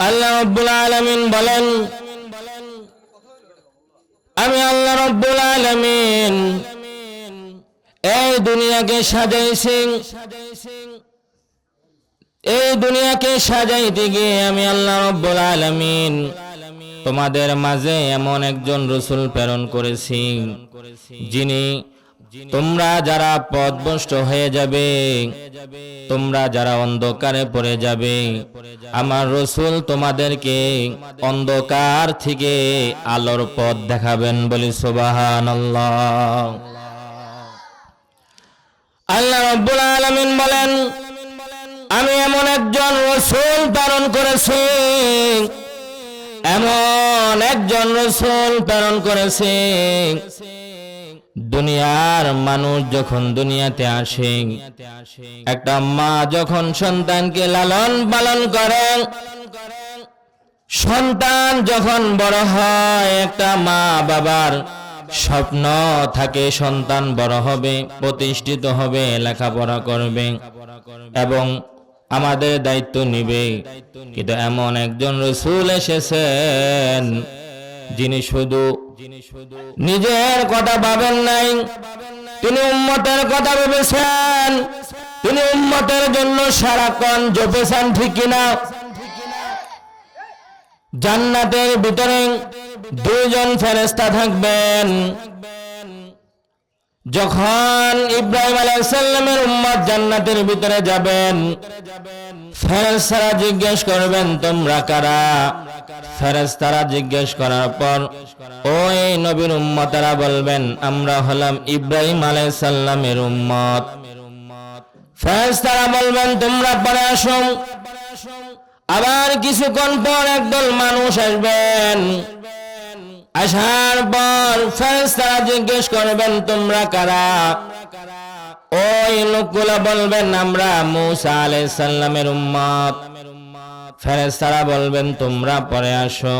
আল্লাহ রব্বুল আলামিন বলেন, আমি আল্লাহ রব্বুল আলামিন এই দুনিয়াকে সাজাইছি। এই দুনিয়াকে সাজাইতে গিয়ে আমি আল্লাহ রব্বুল আলামিন তোমাদের মাঝে এমন একজন রসুল প্রেরণ করেছি, যিনি তোমরা যারা পথভ্রষ্ট হয়ে যাবে, তোমরা যারা অন্ধকারে পড়ে যাবে, আমার রসুল তোমাদেরকে অন্ধকার থেকে আলোর পথ দেখাবেন বলি সুবাহান আল্লাহ রব্বুল আলামিন বলেন, আমি এমন একজন রসুল প্রেরণ করেছি, এমন একজন রসুল প্রেরণ করেছে দুনিয়ার মানুষ যখন দুনিয়াতে আসে, একটা মা যখন সন্তানকে লালন পালন করে, সন্তান যখন বড় হয়, একটা মা বাবার স্বপ্ন থাকে সন্তান বড় হবে, প্রতিষ্ঠিত হবে, লেখাপড়া করবে এবং আমাদের দায়িত্ব নিবে। কিন্তু এমন একজন রসুল এসেছেন যিনি শুধু নিজের কথা ভাবেন নাই, তিনি উম্মতের কথা ভেবেছেন, তিনি উম্মতের জন্য সারাক্ষণ জপেছেন, ঠিক কিনা? জান্নাতের ভিতরে দুইজন ফেরেস্তা থাকবেন। যখন ইব্রাহিম আলাইসাল্লামের উম্মত জান্নাতের ভিতরে যাবেন ফেরেস্তারা জিজ্ঞেস করবেন, তোমরা কারা? ফেরেস্তারা জিজ্ঞেস করার পর ওই নবীর উম্মতারা বলবেন, আমরা হলাম ইব্রাহিম আলাইসাল্লামের উম্মত। ফেরেস্তারা বলবেন, তোমরা পরে আসো। আবার কিছুক্ষণ পর একদল মানুষ আসবেন। আসার পর ফেরেস্তারা জিজ্ঞেস করবেন, তোমরা কারা? ওই লোকগুলা বলবেন, আমরা মুসা আলাইহিস সালামের উম্মত। ফেরেস্তারা বলবেন, তোমরা পরে আসো।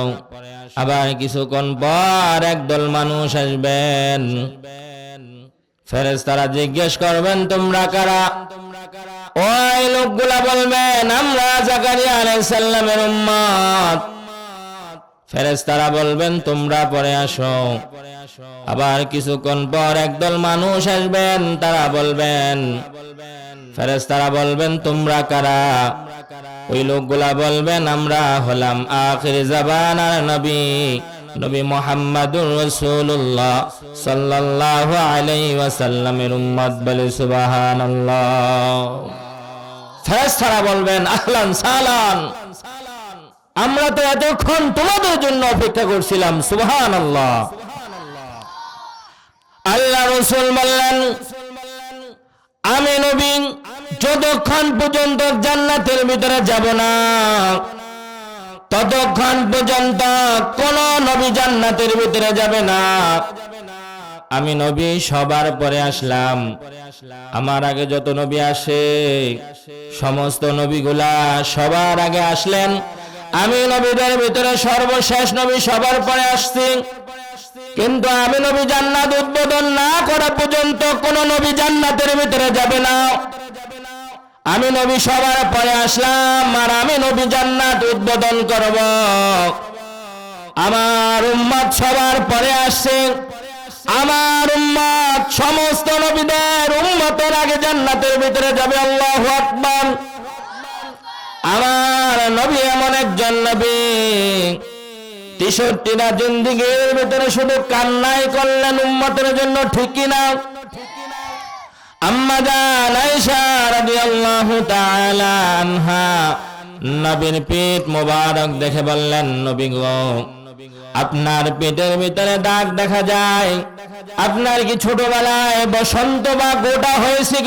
আবার কিছুক্ষণ পর একদল মানুষ আসবেন। ফেরেস্তারা জিজ্ঞেস করবেন, তোমরা কারা? ওই লোকগুলা বলবেন, আমরা জাকারিয়া আলাইহিস সালামের উম্মত ফেরেস্তারা বলবেন, তোমরা পরে আসো। আবার কিছুক্ষণ পর একদল মানুষ আসবেন, তারা বলবেন ফেরেস্তারা বলবেন, তোমরা কারা? ওই লোকগুলা বলবেন, আমরা হলাম আখির জাবান আর নবী নবী মোহাম্মদুর রসুল্লাহ সাল্লাল্লাহু আলাইহি ওয়াসাল্লামের উম্মত বলে সুবহানাল্লাহ। ফেরেস্তারা বলবেন, আহলান সালান, আমরা তো এতক্ষণ তোমাদের জন্য অপেক্ষা করছিলাম সুবহান আল্লাহ আল্লাহ রসুল বললেন, আমি নবী যতক্ষণ পর্যন্ত জান্নাতের ভিতরে যাব না, ততক্ষণ পর্যন্ত কোন নবী জান্নাতের ভিতরে যাবে না। আমি নবী সবার পরে আসলাম। আমার আগে যত নবী আসে, সমস্ত নবীগুলা সবার আগে আসলেন। আমি নবীদের ভিতরে সর্বশেষ নবী সবার পরে আসছি। কিন্তু আমি নবী জান্নাত উদ্বোধন না করা পর্যন্ত কোন নবী জান্নাতের ভিতরে যাবে না। আমি নবী সবার পরে আসলাম, আর আমি নবী জান্নাত উদ্বোধন করব। আমার উম্মত সবার পরে আসছে। আমার উম্মত, সমস্ত নবীদের উম্মতের আগে জান্নাতের ভিতরে যাবে, আল্লাহ আকবার। আমার নবী এমন একজন নবী। তেষট্টিটা জিন্দিগির ভিতরে শুধু কান্নাই করলেন উম্মতের জন্য ঠিকই না নবীর মোবারক দেখে বললেন, নবী আপনার পেটের ভিতরে দাগ দেখা যায়। আপনার কি ছোটবেলায় বসন্ত বা গোটা হয়েছে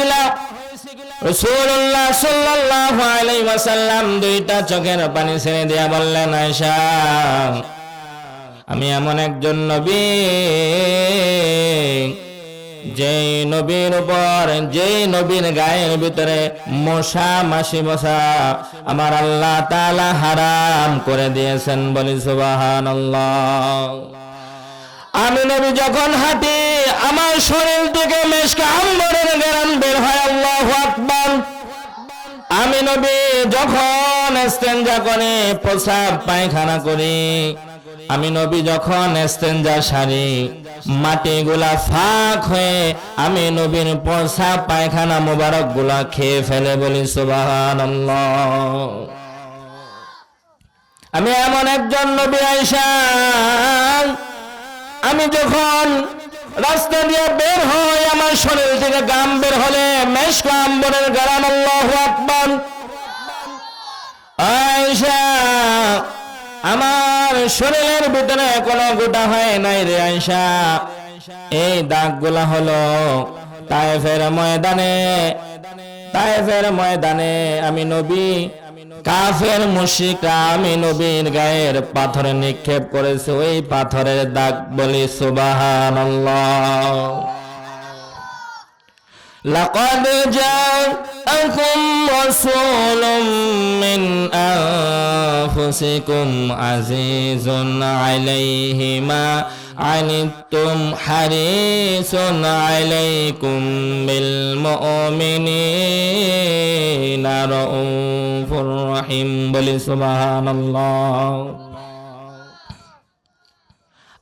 ওয়াসাল্লাম দুইটা চোখের পানি ছেড়ে দিয়া বললেন, আয়েশা, আমি এমন একজন নবী যেই নবীর উপর যেই নবীর গায়ের ভিতরে মশা, মাসি বসা আমার আল্লাহ তাআলা হারাম করে দিয়েছেন বলি সুবহানাল্লাহ। আমি নবী যখন হাঁটি, আমার শরীর থেকে মেশকা আম্বরের গেরান বের হয়, আল্লাহু আকবার। আমি নবী যখন এস্তেঞ্জা করে প্রসাব পায়খানা করি আমি নবী যখন এস্তেঞ্জা সারি মাটিগুলা ফাঁক হয়ে আমি নবীর প্রসাব পায়খানা মোবারকগুলা খেয়ে ফেলে বলি সুবাহান আমি এমন একজন নবী আইসা আমি যখন রাস্তা দিয়ে বের হয় আমার শরীর থেকে গাম বের হলে মেশক আম্বরের গারাম আল্লাহ আকবর। আয়সা আমার শরীরের ভিতরে কোনো গোটা হয় নাই রে আয়সা এই দাগগুলা হলো তাইফের ময়দানে। তাইফের ময়দানে আমি নবী, কাফের মুশিকা আমি নবীর গায়ের পাথরে নিক্ষেপ করেছে। ওই পাথরের দাগ বলি সুবহানাল্লাহ। لقد جاءكم رسول من أنفسكم عزيز عليه ما عنتم حريص عليكم بالمؤمنين رؤوف رحيم. بل سبحان الله.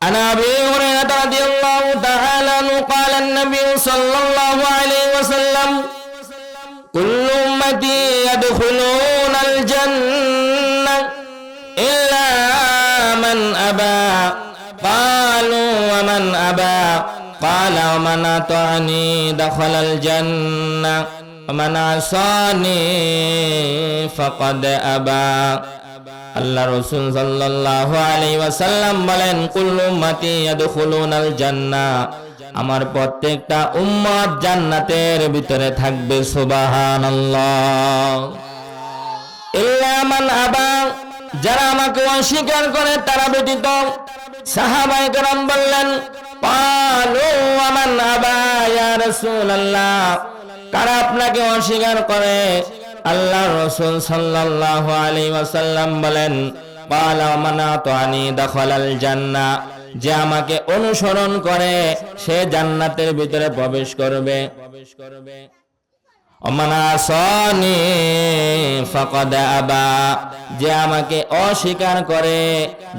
عن أبي هريرة رضي الله تعالى عنه قال النبي صلى الله عليه وسلم كل أمتي يدخلون الجنة إلا من أبى. قالوا ومن أبى؟ قال ومن اطعني دخل الجنة ومن عصاني فقد أبى. আল্লাহ রসুল সাল্লাল্লাহু আলাইহি ওয়াসাল্লাম বলেন কুল্লু উম্মতি ইয়াদখুলুনাল জান্নাহ আমার প্রত্যেকটা উম্মত জান্নাতের ভিতরে থাকবে সুবহানাল্লাহ ইল্লা মান আবা যারা আমাকে অস্বীকার করে তারা ব্যতীত সাহাবাই کرام বললেন পালু আমান আবা ইয়া রাসূলুল্লাহ কারা আপনাকে অস্বীকার করে আল্লাহ রসুল সাল্লাল্লাহু আলাইহি ওয়াসাল্লাম বলেন যে আমাকে অনুসরণ করে, সে জান্নাতের ভিতরে প্রবেশ করবে। যে আমাকে অস্বীকার করে,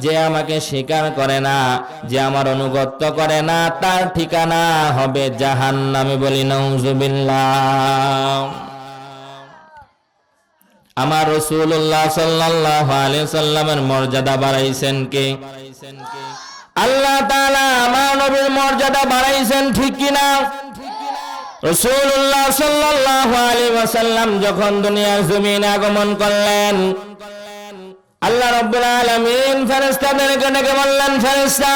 যে আমাকে স্বীকার করে না, যে আমার অনুগত্য করে না, তার ঠিকানা হবে জাহান্নামে বলি নৌজুবিল্লাহ আমার রসুল্লাহ সাল্লাহ আলি মর্যাদা বাড়াইছেন কে? আল্লাহ তাআলা আমার নবীর মর্যাদা বাড়াইছেন ঠিক কিনা? রসুল্লাহ সাল্লাহ আলী ওয়াসাল্লাম যখন দুনিয়ার জমিনে আগমন করলেন, আল্লাহ রব্বুল আলামিন ফেরেশতাদেরকে ডেকে বললেন, ফেরেশতা,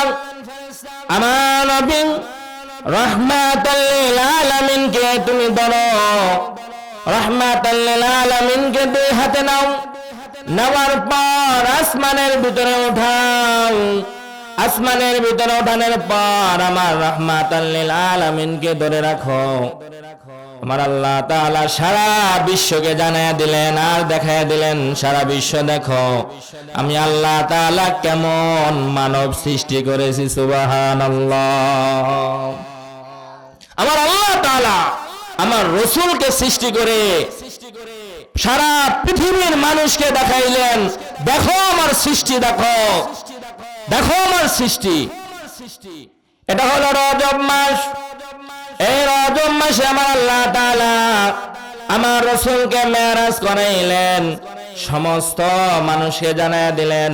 আমার নবী রহমাতাল লিল আলামিনকে তুমি ধরো। আসমানের ভিতরে উঠাও। আসমানের ভিতরে ওঠানোর পর আমার রহমাতাল্লিল আলামিনকে ধরে রাখো। আমার আল্লাহ তাআলা সারা বিশ্বকে জানায় দিলেন আর দেখায় দিলেন, সারা বিশ্ব দেখো। আমি আল্লাহ তাআলা কেমন মানব সৃষ্টি করেছি, সুবহানাল্লাহ। আমার আল্লাহ তাআলা আমার রসুলকে সৃষ্টি করে সারা পৃথিবীর মানুষকে দেখাইলেন দেখো আমার সৃষ্টি দেখো। দেখো। আমার সৃষ্টি। এটা হলো রজব মাস। এই রজব মাসে আমার আল্লাহ তাআলা আমার রসুলকে মেরাজ করাইলেন। সমস্ত মানুষকে জানায় দিলেন।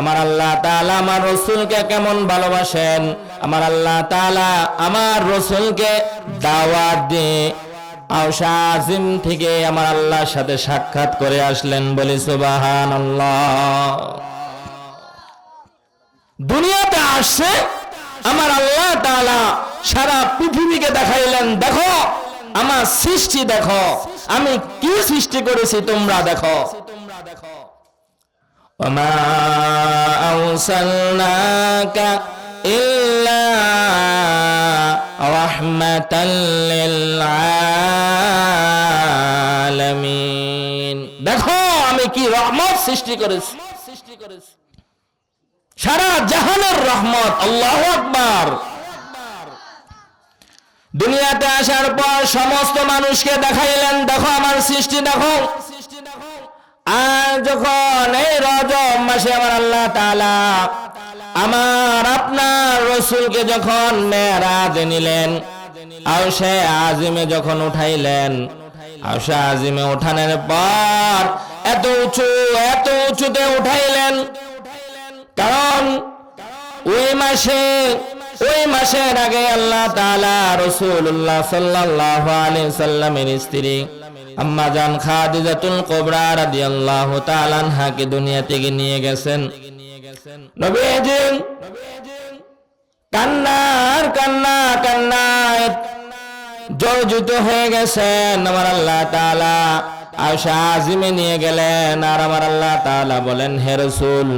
আমার আল্লাহ তাআলা আমার রসুলকে কেমন ভালোবাসেন? আমার আল্লাহ তাআলা আমার রসুলকে দাওয়াত দিয়ে আওসা থেকে আমার আল্লাহর সাথে সাক্ষাৎ করে আসলেন বলি সুবাহান দুনিয়াতে আসছে আমার আল্লাহ তাআলা সারা পৃথিবীকে দেখাইলেন, দেখো, আমার সৃষ্টি দেখো, আমি কি সৃষ্টি করেছি তোমরা দেখো। وما أرسلناك إلا رحمة للعالمين দেখো আমি কি রহমত সৃষ্টি করেছি সৃষ্টি করেছি সারা জাহানের রহমত আল্লাহ আকবার দুনিয়াতে আসার পর সমস্ত মানুষকে দেখাইলেন দেখো আমার সৃষ্টি দেখো আর যখন এই রজব মাসে আমার আল্লাহ তাআলা আমার আপনার রসুলকে যখন মেয়েরাজে নিলেন আর সে আজিমে যখন উঠাইলেন আর সে আজিমে উঠানোর পর এত উঁচু, এত উঁচুতে উঠাইলেন। কারণ ওই মাসে, ওই মাসের আগে আল্লাহ তাআলা রাসূলুল্লাহ সাল্লাল্লাহু আলাইহি সাল্লামের স্ত্রী আম্মা জান খাদিজাতুল কুবরা রাদিয়াল্লাহু তাআলা আনহাকে দুনিয়া থেকে নিয়ে গেছেন। নবীজি, কান্নার কান্না, কান্নায় জর্জিত হয়ে গেছেন। আমার আল্লাহ তাআলা আয়সা আজিমে নিয়ে গেলেন আর আমার আল্লাহ তাআলা বলেন, হে রাসূল,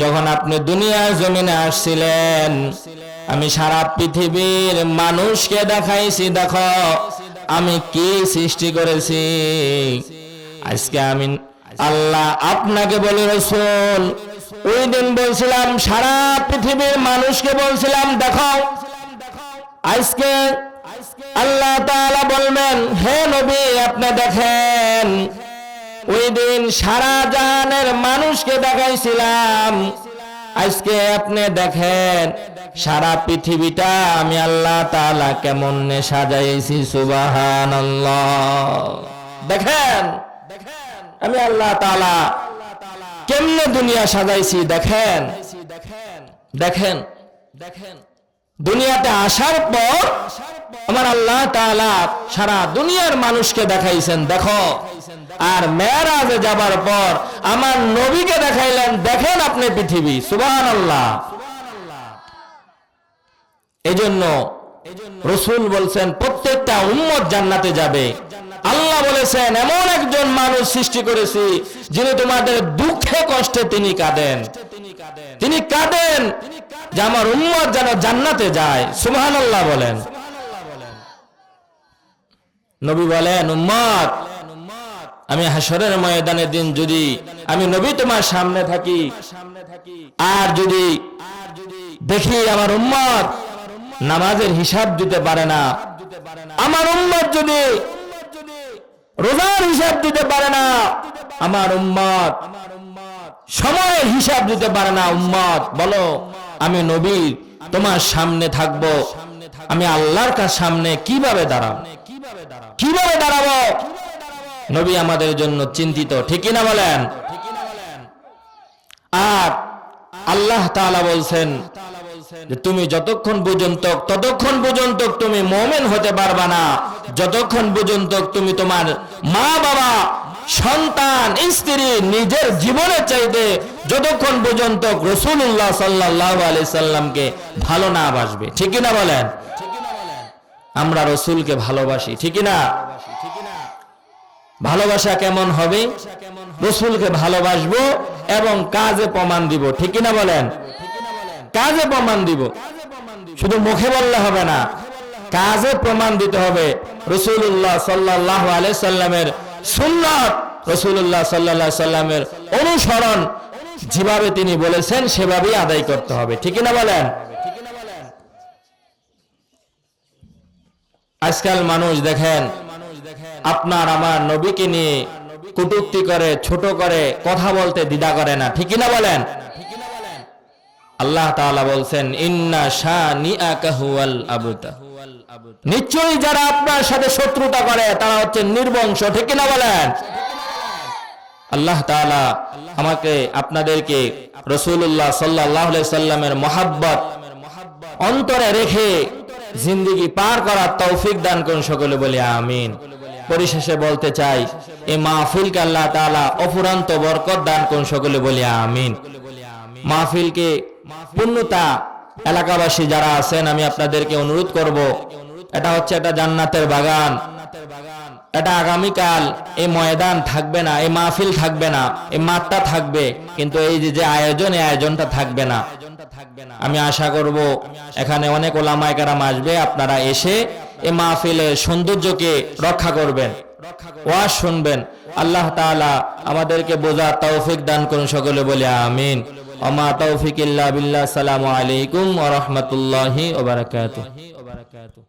যখন আপনি দুনিয়ার জমিনে আসছিলেন, আমি সারা পৃথিবীর মানুষকে দেখাইছি, দেখো আমি কি সৃষ্টি করেছি? আজকে আমি আল্লাহ আপনাকে বলি রসুল, ওই দিন বলছিলাম, সারা পৃথিবীর মানুষকে বলছিলাম দেখো আজকে আল্লাহ তাআলা বলবেন, হে নবী, আপনি দেখেন, ওই দিন সারা জাহানের মানুষকে দেখাইছিলাম। আজকে আপনি দেখেন, সারা পৃথিবীটা আমি আল্লাহ তালা কেমন সাজাইছি, সুবহানাল্লাহ। দেখেন, আমি আল্লাহ তালা কেমনে দুনিয়া সাজাইছি, দেখেন। দেখেন দেখেন। দুনিয়াতে আসার পর আমার আল্লাহ তাআলা সারা দুনিয়ার মানুষকে দেখাইছেন, দেখো। আর মেয়েরাজে যাবার পর আমার নবীকে দেখাইলেন, দেখেন আপনি পৃথিবী, সুবহানাল্লাহ। এজন্য রসুল বলছেন, প্রত্যেকটা উম্মত জান্নাতে যাবে। আল্লাহ বলেছেন, এমন একজন মানুষ সৃষ্টি করেছি, যিনি তোমাদের দুঃখে কষ্টে তিনি কাঁদেন। তিনি কাঁদেন যে আমার উম্মত যেন জান্নাতে যায়, সুবহানাল্লাহ বলেন। নবী বলেন, উম্মত আমি হাসরের ময়দানে দিন যদি আমি নবী তোমার সামনে থাকি, আর যদি দেখি আমার উম্মত নামাজের হিসাব দিতে পারে না, আমার উম্মত যদি রোজার হিসাব দিতে পারে না, আমার উম্মত সময়ের হিসাব দিতে পারে না, উম্মত, বলো, আমি নবী তোমার সামনে থাকব, আমি আল্লাহর কাছে সামনে কীভাবে দাঁড়াবো? কীভাবে দাঁড়াবো? নবী আমাদের জন্য চিন্তিত ঠিকই না বলেন? আর আল্লাহ তাআলা বলছেন তুমি যতক্ষণ পর্যন্ত ততক্ষণ পর্যন্ত তুমি মোমেন হতে পারবা না। যতক্ষণ পর্যন্ত তুমি তোমার মা বাবা সন্তান, স্ত্রী নিজের জীবনের চাইতে যতক্ষণ পর্যন্ত রসুল্লাহ সাল্লাহ আলি সাল্লামকে ভালো না বাসবে। ঠিকই না বলেন? আমরা রসুলকে ভালোবাসি ঠিকই না ভালোবাসা কেমন হবে? রসুলকে ভালোবাসবো এবং কাজে প্রমাণ দিব। ঠিকই না বলেন? কাজে প্রমাণ দিব। শুধু মুখে বললে হবে না, কাজে প্রমাণ দিতে হবে। রসুল্লাহ সাল্লাহ আলাই সাল্লামের সুন্নত রসুল্লাহ সাল্লাহ সাল্লামের অনুসরণ যেভাবে তিনি বলেছেন, সেভাবেই আদায় করতে হবে। ঠিকই না বলেন? আজকাল মানুষ দেখেন আপনার আমার নবীকে নিয়ে কটূক্তি করে, ছোট করে কথা বলতে দ্বিধা করে না। ঠিকই না বলেন? আল্লাহ তাআলা বলছেন, ইন্না শানিআকা হুয়াল আবতা। নিশ্চয়ই যারা আপনার সাথে শত্রুতা করে, তারা হচ্ছে নির্বংশ। ঠিক না বলেন? আল্লাহ তাআলা আমাকে, আপনাদেরকে রসুল্লাহ সাল্লাহ সাল্লামের মহাব্বত অন্তরে রেখে জিন্দিগি পার করার তৌফিক দান করুন সকলে বলি, আমিন। পরিশেষে বলতে চাই, এই মাহফিলকে আল্লাহ তাআলা অফুরান্ত বরকত দান করুন সকলে বলি আমিন। মাহফিলকে পূর্ণতা এলাকাবাসী যারা আছেন, আমি আপনাদেরকে অনুরোধ করব, এটা হচ্ছে একটা জান্নাতের বাগান। এটা আগামীকাল এই ময়দান থাকবে না, এই মাহফিল থাকবে না, এই মাঠটা থাকবে, কিন্তু এই যে আয়োজন, এই আয়োজনটা থাকবে না। আমি আশা করব, এখানে অনেক ওলামায় কারাম আসবে, আপনারা এসে এই মাহফিলে সৌন্দর্যকে রক্ষা করবেন ওয়াজ শুনবেন। আল্লাহ তাআলা আমাদেরকে বোঝা তৌফিক দান করুন সকলে বলে আমিন। ওমা তৌফিক ইল্লা বিল্লাহ। সালামু আলাইকুম ওয়া রাহমাতুল্লাহি ওয়া বারাকাতুহু।